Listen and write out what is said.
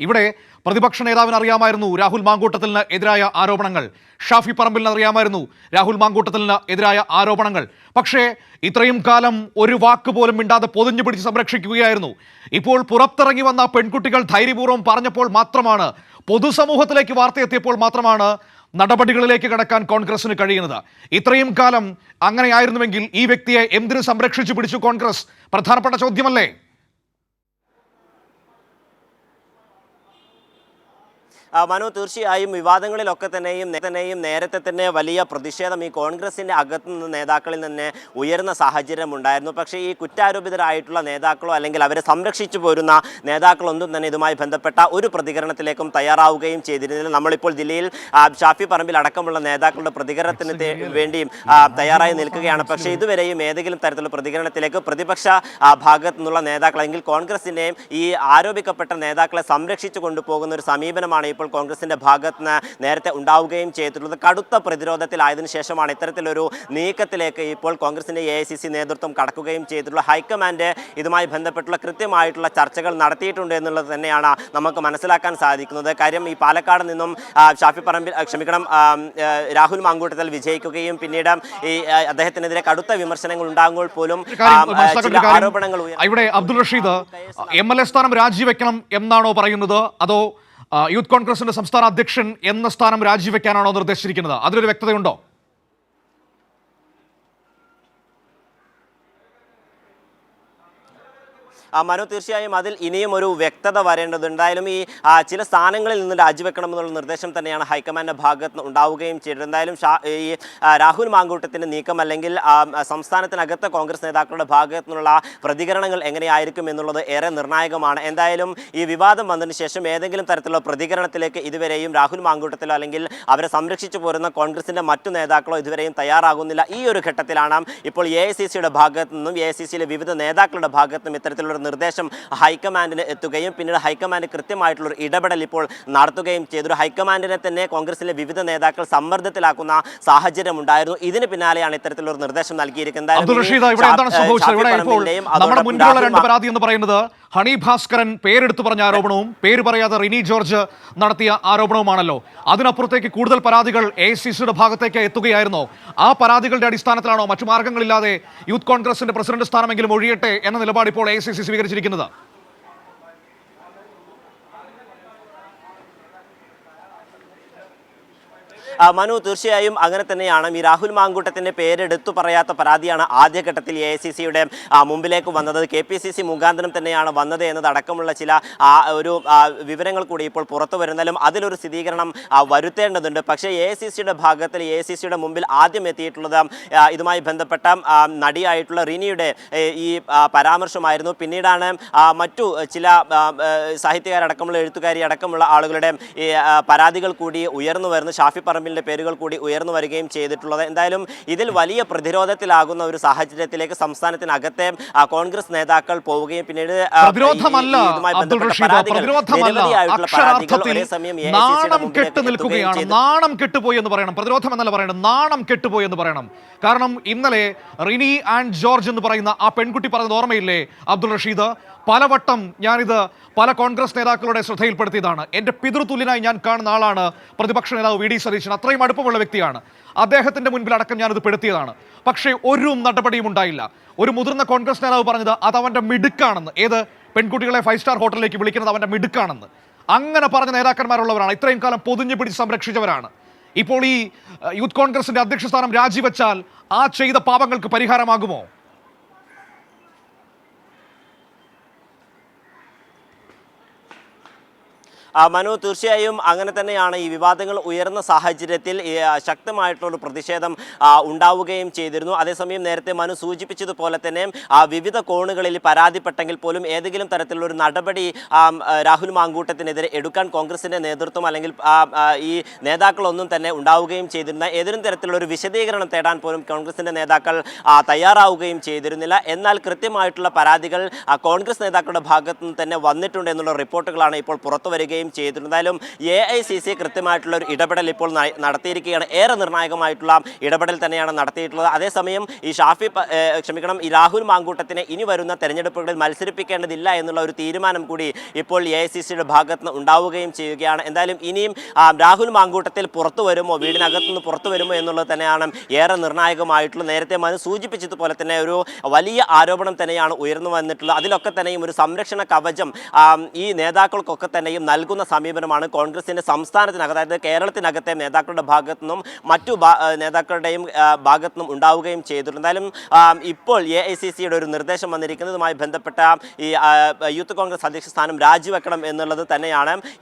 ഇവിടെ പ്രതിപക്ഷ നേതാവിന് അറിയാമായിരുന്നു രാഹുൽ മാങ്കൂട്ടത്തിന് എതിരായ ആരോപണങ്ങൾ. ഷാഫി പറമ്പിലിന് അറിയാമായിരുന്നു രാഹുൽ മാങ്കൂട്ടത്തിന് എതിരായ ആരോപണങ്ങൾ. പക്ഷേ ഇത്രയും കാലം ഒരു വാക്ക് പോലും മിണ്ടാതെ പൊതിഞ്ഞു പിടിച്ച് സംരക്ഷിക്കുകയായിരുന്നു. ഇപ്പോൾ പുറത്തിറങ്ങി വന്ന പെൺകുട്ടികൾ ധൈര്യപൂർവം പറഞ്ഞപ്പോൾ മാത്രമാണ് പൊതുസമൂഹത്തിലേക്ക് വാർത്തയെത്തിയപ്പോൾ മാത്രമാണ് നടപടികളിലേക്ക് കടക്കാൻ കോൺഗ്രസിന് കഴിയുന്നത്. ഇത്രയും കാലം അങ്ങനെയായിരുന്നുവെങ്കിൽ ഈ വ്യക്തിയെ എന്തിനു സംരക്ഷിച്ചു പിടിച്ചു കോൺഗ്രസ്? പ്രധാനപ്പെട്ട ചോദ്യമല്ലേ? മനു തീർച്ചയായും വിവാദങ്ങളിലൊക്കെ തന്നെയും തന്നെയും നേരത്തെ തന്നെ വലിയ പ്രതിഷേധം ഈ കോൺഗ്രസിന്റെ അകത്തു നിന്ന് നേതാക്കളിൽ നിന്ന് ഉയർന്ന സാഹചര്യം ഉണ്ടായിരുന്നു. പക്ഷേ ഈ കുറ്റാരോപിതരായിട്ടുള്ള നേതാക്കളോ അല്ലെങ്കിൽ അവരെ സംരക്ഷിച്ചു പോരുന്ന നേതാക്കളൊന്നും തന്നെ ഇതുമായി ബന്ധപ്പെട്ട ഒരു പ്രതികരണത്തിലേക്കും തയ്യാറാവുകയും ചെയ്തിരുന്നില്ല. നമ്മളിപ്പോൾ ജില്ലയിൽ ഷാഫി പറമ്പിൽ അടക്കമുള്ള നേതാക്കളുടെ പ്രതികരണത്തിന് വേണ്ടിയും തയ്യാറായി നിൽക്കുകയാണ്. പക്ഷേ ഇതുവരെയും ഏതെങ്കിലും തരത്തിലുള്ള പ്രതികരണത്തിലേക്ക് പ്രതിപക്ഷ ഭാഗത്തു നിന്നുള്ള നേതാക്കൾ അല്ലെങ്കിൽ കോൺഗ്രസിന്റെയും ഈ ആരോപിക്കപ്പെട്ട നേതാക്കളെ സംരക്ഷിച്ചു കൊണ്ടുപോകുന്ന ഒരു സമീപനമാണ് ഇപ്പോൾ കോൺഗ്രസിന്റെ ഭാഗത്ത് നിന്ന് നേരത്തെ ഉണ്ടാവുകയും ചെയ്തിട്ടുള്ളത് കടുത്ത പ്രതിരോധത്തിലായതിനു ശേഷമാണ് ഇത്തരത്തിലൊരു നീക്കത്തിലേക്ക് ഇപ്പോൾ കോൺഗ്രസിന്റെ എ ഐ സി സി നേതൃത്വം കടക്കുകയും ചെയ്തിട്ടുള്ള ഹൈക്കമാൻഡ് ഇതുമായി ബന്ധപ്പെട്ടുള്ള കൃത്യമായിട്ടുള്ള ചർച്ചകൾ നടത്തിയിട്ടുണ്ട് എന്നുള്ളത് തന്നെയാണ് നമുക്ക് മനസ്സിലാക്കാൻ സാധിക്കുന്നത്. കാര്യം ഈ പാലക്കാട് നിന്നും ഷാഫി പറമ്പിൽ ക്ഷമിക്കണം രാഹുൽ മാങ്കൂട്ടത്തിൽ വിജയിക്കുകയും പിന്നീട് ഈ അദ്ദേഹത്തിനെതിരെ കടുത്ത വിമർശനങ്ങൾ ഉണ്ടാകുമ്പോൾ പോലും ആരോപണങ്ങൾ ഇവിടെ Abdul Rasheed M L A സ്ഥാനം രാജിവെക്കണം എന്നാണോ പറയുന്നത്? അതോ യൂത്ത് കോൺഗ്രസിന്റെ സംസ്ഥാന അധ്യക്ഷൻ എന്ന സ്ഥാനം രാജിവെക്കാനാണോ നിർദ്ദേശിച്ചിരിക്കുന്നത്? അതിലൊരു വ്യക്തതയുണ്ടോ? മനു തീർച്ചയായും അതിൽ ഇനിയും ഒരു വ്യക്തത വരേണ്ടത് എന്തായാലും ഈ ചില സ്ഥാനങ്ങളിൽ നിന്ന് രാജിവെക്കണമെന്നുള്ള നിർദ്ദേശം തന്നെയാണ് ഹൈക്കമാൻഡിന്റെ ഭാഗത്ത് ഉണ്ടാവുകയും ചെയ്തത് എന്തായാലും ഈ രാഹുൽ മാങ്കൂട്ടത്തിന്റെ നീക്കം അല്ലെങ്കിൽ സംസ്ഥാനത്തിനകത്തെ കോൺഗ്രസ് നേതാക്കളുടെ ഭാഗത്തു നിന്നുള്ള പ്രതികരണങ്ങൾ എങ്ങനെയായിരിക്കും എന്നുള്ളത് ഏറെ നിർണായകമാണ്. എന്തായാലും ഈ വിവാദം വന്നതിന് ശേഷം ഏതെങ്കിലും തരത്തിലുള്ള പ്രതികരണത്തിലേക്ക് ഇതുവരെയും രാഹുൽ മാങ്കൂട്ടത്തിലോ അല്ലെങ്കിൽ അവരെ സംരക്ഷിച്ചു പോരുന്ന കോൺഗ്രസിന്റെ മറ്റു നേതാക്കളോ ഇതുവരെയും തയ്യാറാകുന്നില്ല. ഈ ഒരു ഘട്ടത്തിലാണ് ഇപ്പോൾ എ ഐ സി സിയുടെ ഭാഗത്തു നിന്നും എ ഐ സി സിയിലെ വിവിധ നേതാക്കളുടെ ഭാഗത്തു നിന്നും ഇത്തരത്തിലുള്ള നിർദ്ദേശം ഹൈക്കമാൻഡിന് എത്തുകയും പിന്നീട് ഹൈക്കമാൻഡ് കൃത്യമായിട്ടുള്ള ഒരു ഇടപെടൽ ഇപ്പോൾ നടത്തുകയും ചെയ്തു ഹൈക്കമാൻഡിനെ തന്നെ കോൺഗ്രസിലെ വിവിധ നേതാക്കൾ സമ്മർദ്ദത്തിലാക്കുന്ന സാഹചര്യം ഉണ്ടായിരുന്നു ഇതിന് പിന്നാലെയാണ് ഇത്തരത്തിലുള്ള നിർദ്ദേശം നൽകിയിരിക്കുന്നത് നമ്മുടെ മുൻപുള്ള രണ്ട് പരാതി എന്ന് പറയുന്നത് ഹണി ഭാസ്കരൻ പേരെടുത്ത് പറഞ്ഞ ആരോപണവും പേര് പറയാതെ റിനി ജോർജ് നടത്തിയ ആരോപണവുമാണല്ലോ. അതിനപ്പുറത്തേക്ക് കൂടുതൽ പരാതികൾ എ സി സിയുടെ ഭാഗത്തേക്ക് എത്തുകയായിരുന്നോ. ആ പരാതികളുടെ അടിസ്ഥാനത്തിലാണോ മറ്റു മാർഗങ്ങളില്ലാതെ യൂത്ത് കോൺഗ്രസിന്റെ പ്രസിഡന്റ് സ്ഥാനമെങ്കിലും ഒഴിയട്ടെ എന്ന നിലപാട് ഇപ്പോൾ എ സി സി സ്വീകരിച്ചിരിക്കുന്നത് ആ, മനു തീർച്ചയായും അങ്ങനെ തന്നെയാണ്. ഈ രാഹുൽ മാങ്കൂട്ടത്തിന്റെ പേരെടുത്തു പറയാത്ത പരാതിയാണ് ആദ്യഘട്ടത്തിൽ എ ഐ സി സിയുടെ മുമ്പിലേക്ക് വന്നത്. കെ പി സി സി മുഖാന്തരം തന്നെയാണ് വന്നത് എന്നതടക്കമുള്ള ചില ഒരു വിവരങ്ങൾ കൂടി ഇപ്പോൾ പുറത്തു വരുന്നാലും അതിലൊരു സ്ഥിരീകരണം വരുത്തേണ്ടതുണ്ട്. പക്ഷേ എ സി സിയുടെ ഭാഗത്തിൽ എ സി സിയുടെ മുമ്പിൽ ആദ്യം എത്തിയിട്ടുള്ളത് ഇതുമായി ബന്ധപ്പെട്ട നടിയായിട്ടുള്ള റിനിയുടെ ഈ പരാമർശമായിരുന്നു. പിന്നീടാണ് മറ്റു ചില സാഹിത്യകാരടക്കമുള്ള എഴുത്തുകാരി അടക്കമുള്ള ആളുകളുടെ പരാതികൾ കൂടി ഉയർന്നു വരുന്നു. ഷാഫി പറമ്പിലിന്റെ പേരുകൾ കൂടി ഉയർന്നു വരികയും ചെയ്തിട്ടുള്ളത്. എന്തായാലും ഇതിൽ വലിയ പ്രതിരോധത്തിലാകുന്ന ഒരു സാഹചര്യത്തിലേക്ക് സംസ്ഥാനത്തിനകത്തെ കോൺഗ്രസ് നേതാക്കൾ പോവുകയും പിന്നീട് നാണം കെട്ട് നിൽക്കുകയാണ്. നാണം കെട്ടുപോയി എന്ന് പറയണം. പ്രതിരോധം എന്നല്ല പറയണം. നാണം കെട്ടുപോയി എന്ന് പറയണം. കാരണം ഇന്നലെ റിനി ആൻഡ് ജോർജ് എന്ന് പറയുന്ന ആ പെൺകുട്ടി പറഞ്ഞത് ഓർമ്മയില്ലേ? അബ്ദുൾ റഷീദ് പലവട്ടം ഞാനിത് പല കോൺഗ്രസ് നേതാക്കളുടെ ശ്രദ്ധയിൽപ്പെടുത്തിയതാണ്. എന്റെ പിതൃതുല്യനായി ഞാൻ കാണുന്ന ആളാണ് പ്രതിപക്ഷ നേതാവ് വി ഡി സതീശൻ. അത്രയും അടുപ്പമുള്ള വ്യക്തിയാണ്. അദ്ദേഹത്തിന്റെ മുൻപിൽ അടക്കം ഞാനിത് പെടുത്തിയതാണ്. പക്ഷേ ഒരു നടപടിയും ഉണ്ടായില്ല. ഒരു മുതിർന്ന കോൺഗ്രസ് നേതാവ് പറഞ്ഞത് അത് അവന്റെ മിടുക്കാണെന്ന്. ഏത്? പെൺകുട്ടികളെ ഫൈവ് സ്റ്റാർ ഹോട്ടലിലേക്ക് വിളിക്കുന്നത് അവന്റെ മിടുക്കാണെന്ന്. അങ്ങനെ പറഞ്ഞ നേതാക്കന്മാരുള്ളവരാണ്. ഇത്രയും കാലം പൊതിഞ്ഞു പിടിച്ച് സംരക്ഷിച്ചവരാണ്. ഇപ്പോൾ ഈ യൂത്ത് കോൺഗ്രസിന്റെ അധ്യക്ഷ സ്ഥാനം രാജിവെച്ചാൽ ആ ചെയ്ത പാപങ്ങൾക്ക് പരിഹാരമാകുമോ? മനു തീർച്ചയായും അങ്ങനെ തന്നെയാണ് ഈ വിവാദങ്ങൾ ഉയർന്ന സാഹചര്യത്തിൽ ശക്തമായിട്ടുള്ള പ്രതിഷേധം ഉണ്ടാവുകയും ചെയ്തിരുന്നു. അതേസമയം നേരത്തെ മനു സൂചിപ്പിച്ചതുപോലെ തന്നെ വിവിധ കോണുകളിൽ പരാതിപ്പെട്ടെങ്കിൽ പോലും ഏതെങ്കിലും തരത്തിലുള്ള ഒരു നടപടി രാഹുൽ മാങ്കൂട്ടത്തിനെതിരെ എടുക്കാൻ കോൺഗ്രസിന്റെ നേതൃത്വം അല്ലെങ്കിൽ ഈ നേതാക്കളൊന്നും തന്നെ ഉണ്ടാവുകയും ചെയ്തിരുന്ന ഏതെങ്കിലും തരത്തിലുള്ള ഒരു വിശദീകരണം തേടാൻ പോലും കോൺഗ്രസിന്റെ നേതാക്കൾ തയ്യാറാവുകയും ചെയ്തിരുന്നില്ല. എന്നാൽ കൃത്യമായിട്ടുള്ള പരാതികൾ കോൺഗ്രസ് നേതാക്കളുടെ ഭാഗത്തു നിന്ന് തന്നെ വന്നിട്ടുണ്ട് എന്നുള്ള റിപ്പോർട്ടുകളാണ് ഇപ്പോൾ പുറത്തു ഉണ്ടാവുകയും ചെയ്തിട്ടുണ്ട്. എന്തായാലും എ ഐ സി സി കൃത്യമായിട്ടുള്ള ഒരു ഇടപെടൽ ഇപ്പോൾ നടത്തിയിരിക്കുകയാണ്. ഏറെ നിർണായകമായിട്ടുള്ള ഇടപെടൽ തന്നെയാണ് നടത്തിയിട്ടുള്ളത്. അതേസമയം ഈ ഷാഫി ക്ഷമിക്കണം ഈ രാഹുൽ മാങ്കൂട്ടത്തിനെ ഇനി വരുന്ന തെരഞ്ഞെടുപ്പുകളിൽ മത്സരിപ്പിക്കേണ്ടതില്ല എന്നുള്ള ഒരു തീരുമാനം കൂടി ഇപ്പോൾ എ ഐ സി സിയുടെ ഭാഗത്ത് നിന്ന് ഉണ്ടാവുകയും ചെയ്യുകയാണ്. എന്തായാലും ഇനിയും രാഹുൽ മാങ്കൂട്ടത്തിൽ പുറത്തു വരുമോ? വീടിനകത്തു നിന്ന് പുറത്തു വരുമോ എന്നുള്ളത് തന്നെയാണ് ഏറെ നിർണായകമായിട്ടുള്ള നേരത്തെ മനു സൂചിപ്പിച്ചതുപോലെ തന്നെ ഒരു വലിയ ആരോപണം തന്നെയാണ് ഉയർന്നു വന്നിട്ടുള്ളത്. അതിലൊക്കെ തന്നെയും ഒരു സംരക്ഷണ കവചം ഈ നേതാക്കൾക്കൊക്കെ തന്നെയും നൽകുന്ന. സമീപനമാണ് കോൺഗ്രസിന്റെ സംസ്ഥാനത്തിനകത്ത് അതായത് കേരളത്തിനകത്തെ നേതാക്കളുടെ ഭാഗത്തു നിന്നും മറ്റു നേതാക്കളുടെയും ഭാഗത്തു നിന്നും ഉണ്ടാവുകയും ചെയ്തിട്ടുണ്ട്. എന്തായാലും ഇപ്പോൾ എ ഐ സി സിയുടെ ഒരു നിർദ്ദേശം വന്നിരിക്കുന്നതുമായി ബന്ധപ്പെട്ട ഈ യൂത്ത് കോൺഗ്രസ് അധ്യക്ഷ സ്ഥാനം രാജിവെക്കണം എന്നുള്ളത് തന്നെയാണ്